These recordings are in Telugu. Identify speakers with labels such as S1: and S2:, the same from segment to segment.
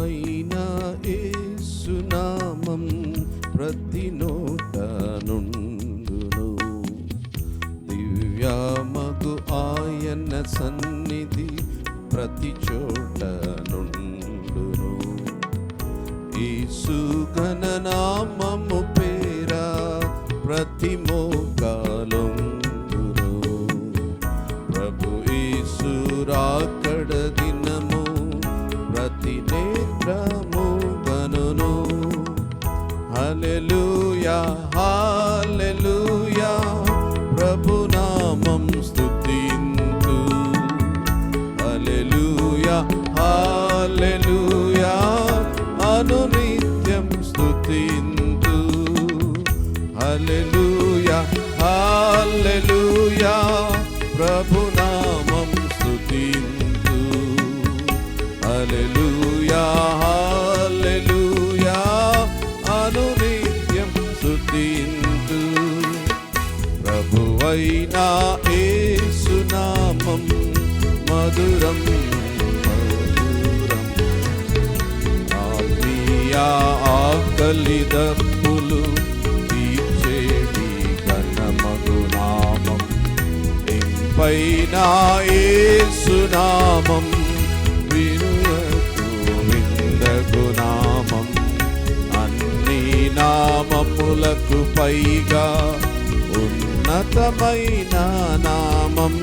S1: ప్రభువైన ఏసునామం ప్రతి నోట నుండును. దివ్యామగు ఆయన సన్నిధి ప్రతి చోట నుండును. ఈసుగణనామము పేరా ప్రతిమో హల్లెలూయా అనునిత్యం స్తుతింతు. హల్లెలూయా హల్లెలూయా ప్రభు స్తుతింతు. హల్లెలూయా హల్లెలూయా అనునిత్యం స్తుతింతు. మధురం ఆకలి దప్పులు తీర్చేటి ఘనమగు నామం. ఇంపైన యేసునామం అన్ని నామములకు పైగా ఉన్నతమైన నామం.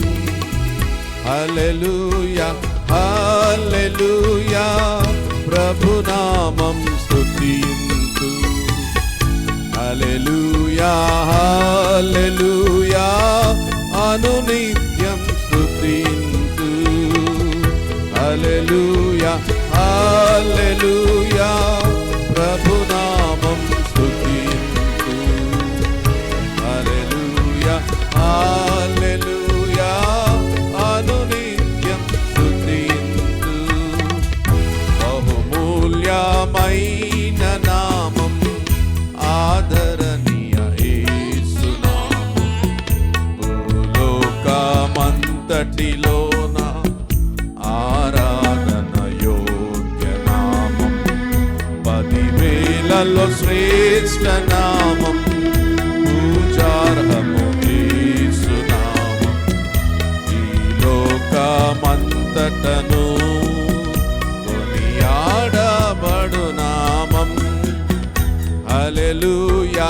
S1: హల్లెలూయా హల్లెలూయా ప్రభునామం స్తుతింతు హల్లెలూయా హల్లెలూయా. అనునిత్యం స్తుతింతు హల్లెలూయా హల్లెలూయా. పదివేలలో శ్రేష్ఠ నామం. పూజార్హము యేసునామం ఈ లోకమంతటను కొనియాడబడు నామం. హల్లెలూయా హల్లెలూయా.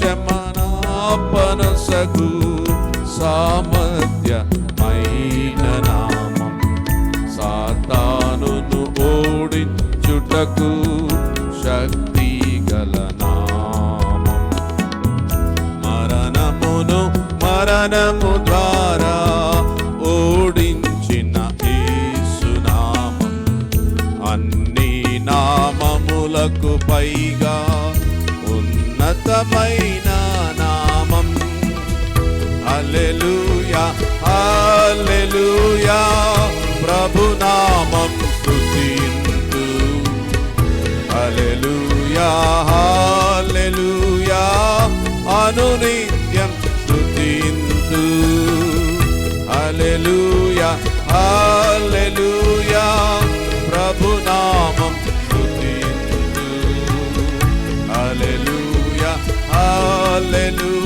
S1: శమనాపనసగు క్షమనాపనసగు సామర్థ్యమైన నామం. సాతానును ఓడించుటకు శక్తి గల నామం. మరణమును మరణము ద్వారా ఓడించిన యేసునామం అన్ని నామములకు పైగా ఉన్నతమైన నామం. అల్లెలుయా అల్లెలుయా ప్రభు నామం స్తుతింతు. అల్లెలుయా అల్లెలుయా అనునిత్యం స్తుతింతు. అల్లెలుయా అల్లెలుయా ప్రభు నామం Hallelujah.